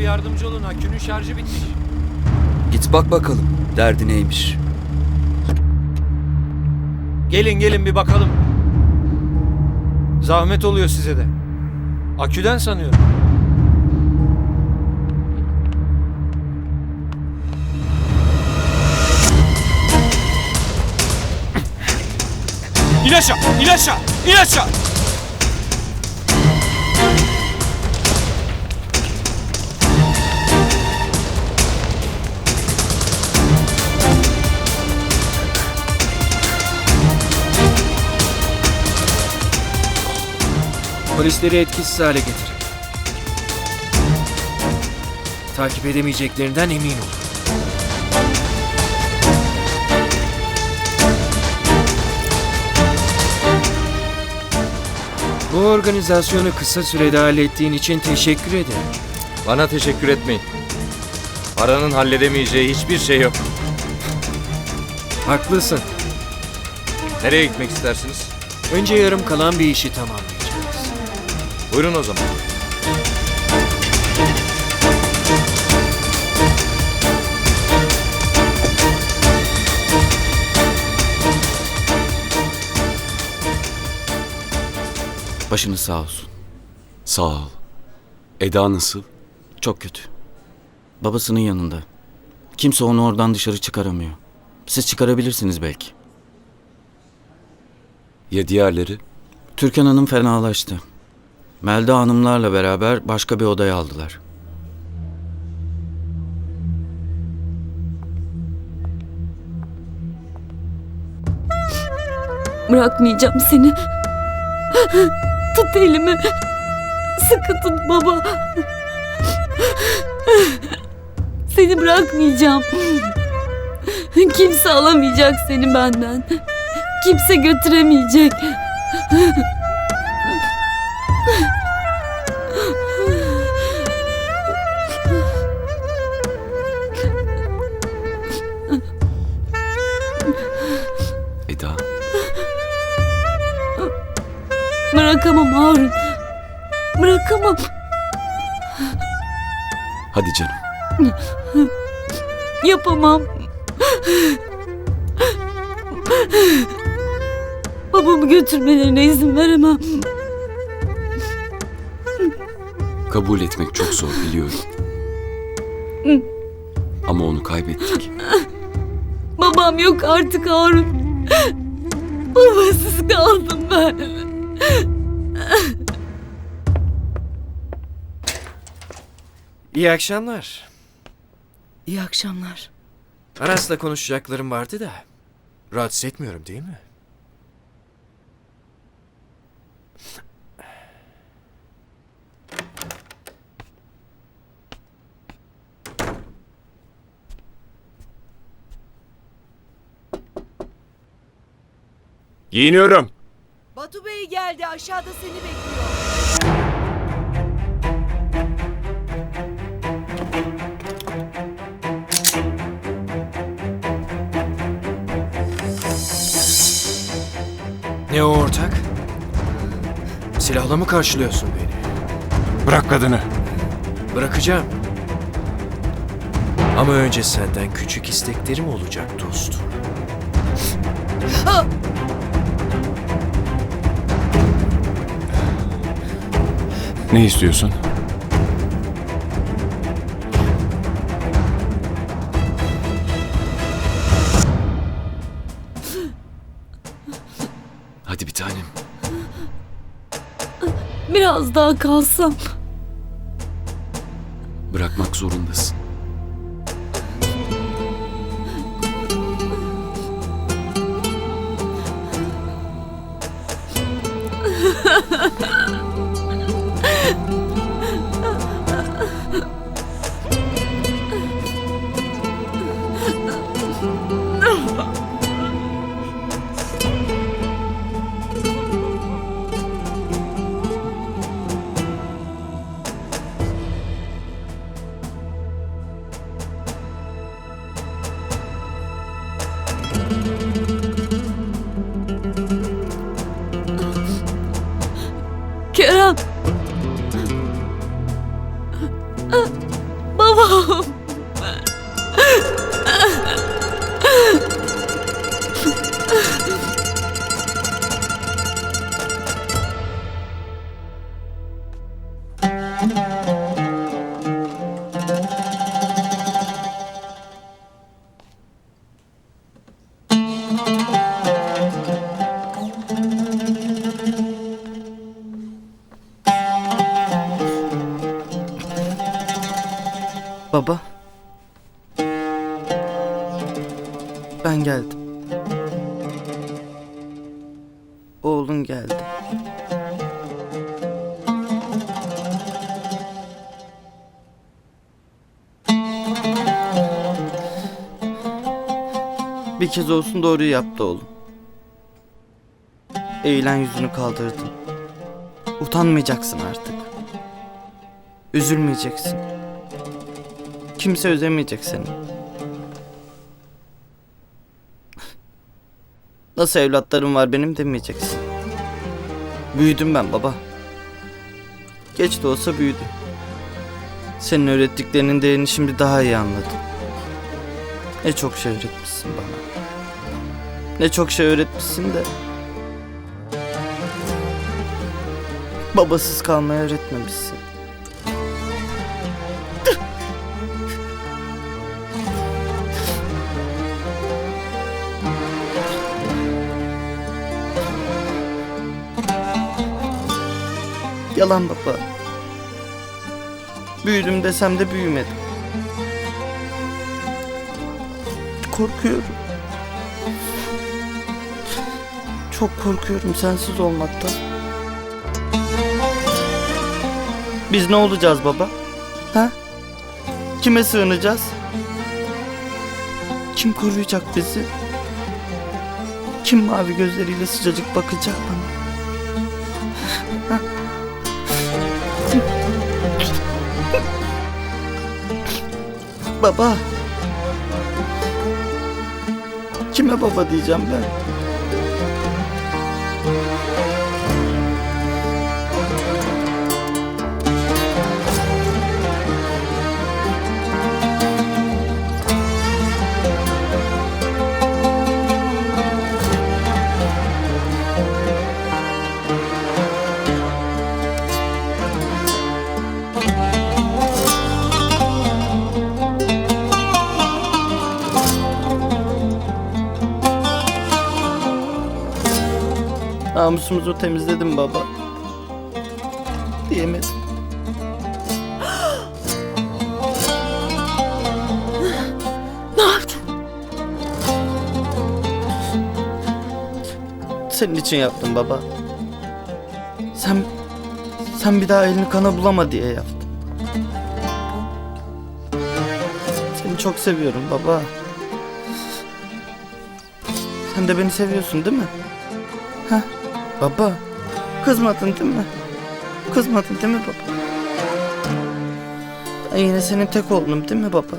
yardımcı olun. Akünün şarjı bitmiş. Git bak bakalım derdi neymiş. Gelin gelin bir bakalım. Zahmet oluyor size de. Aküden sanıyorum. İn aşağı! İn aşağı! İn aşağı! Polisleri etkisiz hale getir. Takip edemeyeceklerinden emin ol. Bu organizasyonu kısa sürede hallettiğin için teşekkür ederim. Bana teşekkür etmeyin. Paranın halledemeyeceği hiçbir şey yok. Haklısın. Nereye gitmek istersiniz? Önce yarım kalan bir işi tamamlayacağız. Buyurun o zaman. Başınız sağ olsun. Sağ ol. Eda nasıl? Çok kötü. Babasının yanında. Kimse onu oradan dışarı çıkaramıyor. Siz çıkarabilirsiniz belki. Ya diğerleri? Türkan Hanım fenalaştı. Melda Hanımlarla beraber başka bir odaya aldılar. Bırakmayacağım seni. Tut elimi. Sıkı tut baba. Seni bırakmayacağım. Kimse alamayacak seni benden. Kimse götüremeyecek. Bırakamam Harun. Bırakamam. Hadi canım. Yapamam. Babamı götürmelerine izin veremem. Kabul etmek çok zor biliyorum. Ama onu kaybettik. Babam yok artık Harun. Babasız kaldım ben. İyi akşamlar. İyi akşamlar. Aras'la konuşacaklarım vardı da. Rahatsız etmiyorum değil mi? Giyiniyorum. Geldi aşağıda seni bekliyor. Ne o ortak? Silahla mı karşılıyorsun beni? Bırak kadını. Bırakacağım. Ama önce senden küçük isteklerim olacak dostum. Ne istiyorsun? Hadi bir tanem. Biraz daha kalsam. Bırakmak zorundasın. Kerem. Baba. Ben geldim. Oğlun geldi. Bir kez olsun doğruyu yaptı oğlum. Eğilen yüzünü kaldırdın. Utanmayacaksın artık. Üzülmeyeceksin. Kimse özemeyecek seni. Nasıl evlatlarım var benim demeyeceksin. Büyüdüm ben baba. Geç de olsa büyüdüm. Senin öğrettiklerinin değerini şimdi daha iyi anladım. Ne çok şey öğretmişsin bana. Ne çok şey öğretmişsin de. Babasız kalmayı öğretmemişsin. Yalan baba. Büyüdüm desem de büyümedim. Korkuyorum. Çok korkuyorum sensiz olmaktan. Biz ne olacağız baba? Ha? Kime sığınacağız? Kim koruyacak bizi? Kim mavi gözleriyle sıcacık bakacak bana? Baba. Kime baba diyeceğim ben? Namusumuzu temizledim baba. Diyemedim. Ne yaptın? Senin için yaptım baba. Sen sen bir daha elini kana bulama diye yaptım. Seni çok seviyorum baba. Sen de beni seviyorsun değil mi? Ha? Baba. Kızmadın değil mi? Kızmadın değil mi baba? Ben yine senin tek oğlunum değil mi baba?